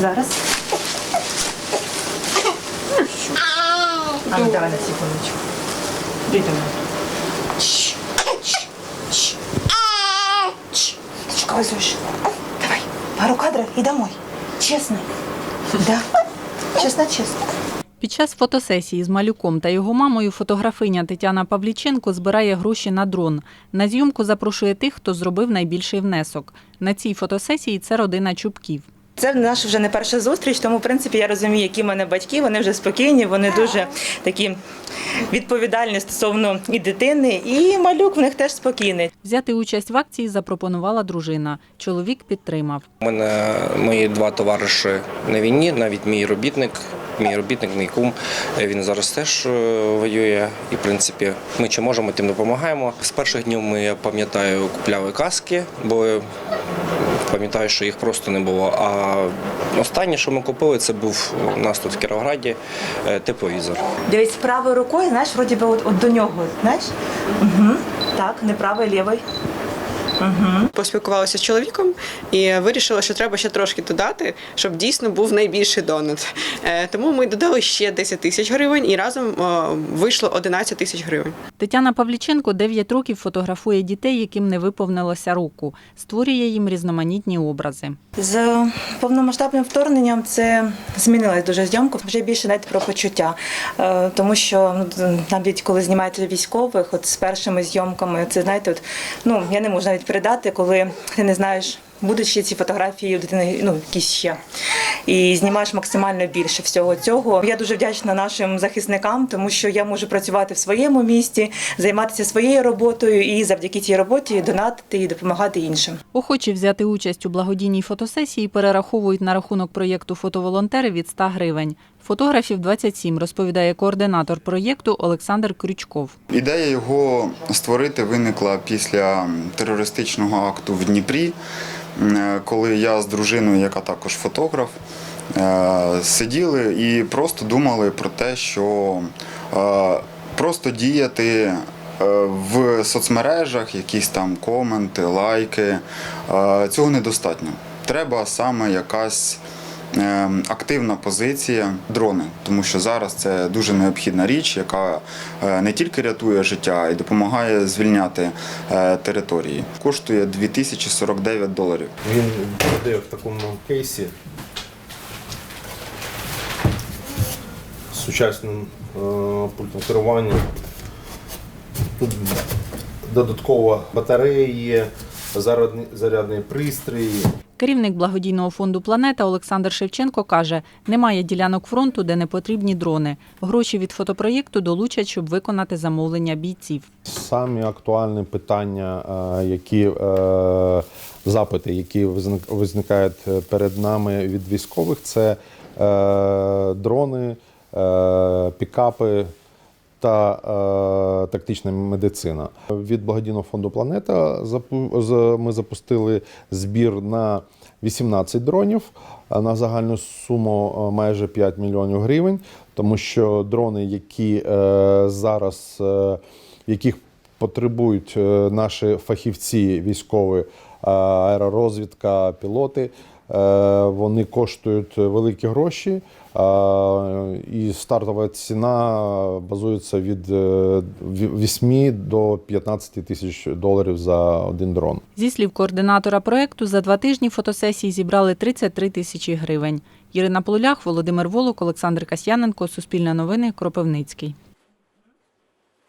Зараз. А, ну, давай на секундочку. Чш. Що везеш? Давай, пару кадрів і домой. Чесно. Да. Чесно, чесно. Під час фотосесії з малюком та його мамою фотографиня Тетяна Павліченко збирає гроші на дрон. На зйомку запрошує тих, хто зробив найбільший внесок. На цій фотосесії це родина Чубків. Це наша вже не перша зустріч, тому в принципі я розумію, які в мене батьки. Вони вже спокійні, вони дуже такі відповідальні стосовно і дитини, і малюк в них теж спокійний. Взяти участь в акції запропонувала дружина. Чоловік підтримав. У мене мої два товариші на війні, навіть мій робітник, мій робітник, мій кум. Він зараз теж е, воює. І в принципі, ми чи можемо, тим допомагаємо. З перших днів ми я пам'ятаю, купляли каски, бо пам'ятаю, що їх просто не було. А останнє, що ми купили, це був у нас тут в Кіровограді е, тепловізор. Дивись, правою рукою, знаєш, вроді би от, от до нього, знаєш? Угу. Так, не правий, лівий. Поспілкувалася з чоловіком і вирішила, що треба ще трошки додати, щоб дійсно був найбільший донат. Е, Тому ми додали ще 10 тисяч гривень і разом е, вийшло 11 тисяч гривень. Тетяна Павліченко 9 років фотографує дітей, яким не виповнилося року. Створює їм різноманітні образи. З повномасштабним вторгненням це змінилась дуже зйомка, вже більше навіть про почуття. Е, Тому що ну, навіть коли знімаєте військових, от з першими зйомками, це знаєте, от, ну я не можу навіть передати, коли ти не знаєш. Будуть ще ці фотографії у дитини, ну якісь ще. І знімаєш максимально більше всього цього. Я дуже вдячна нашим захисникам, тому що я можу працювати в своєму місті, займатися своєю роботою і завдяки цій роботі донатити і допомагати іншим. Охочі взяти участь у благодійній фотосесії перераховують на рахунок проєкту фотоволонтери від 100 гривень. Фотографів 27, розповідає координатор проєкту Олександр Крючков. Ідея його створити виникла після терористичного акту в Дніпрі, е, коли я з дружиною, яка також фотограф, е, сиділи і просто думали про те, що е, просто діяти в соцмережах, якісь там коменти, лайки. Цього недостатньо. Треба саме якась активна позиція дрони, тому що зараз це дуже необхідна річ, яка е, не тільки рятує життя, й допомагає звільняти е, території. Коштує 2049 доларів. Він буде в такому кейсі з сучасним е, пультом керування. Тут додатково батареї зарядний пристрій. Керівник благодійного фонду Планета Олександр Шевченко каже: немає ділянок фронту, де не потрібні дрони. Гроші від фотопроєкту долучать, щоб виконати замовлення бійців. Самі актуальні питання, е, які е, запити, які визник- визникають перед нами від військових, це е, дрони, е, пікапи та е, тактична медицина. Від благодійного фонду Планета ми запустили збір на 18 дронів на загальну суму е, майже 5 мільйонів гривень, тому що дрони, які е, зараз е, яких потребують е, наші фахівці військові, е, аеророзвідка, пілоти. Е, Вони коштують великі гроші, е, і стартова ціна базується від е, 8 до 15 тисяч доларів за один дрон. Зі слів координатора проєкту, за два тижні фотосесії зібрали 33 тисячі гривень. Ірина Полулях, Володимир Волок, Олександр Касьяненко, Суспільне новини, Кропивницький.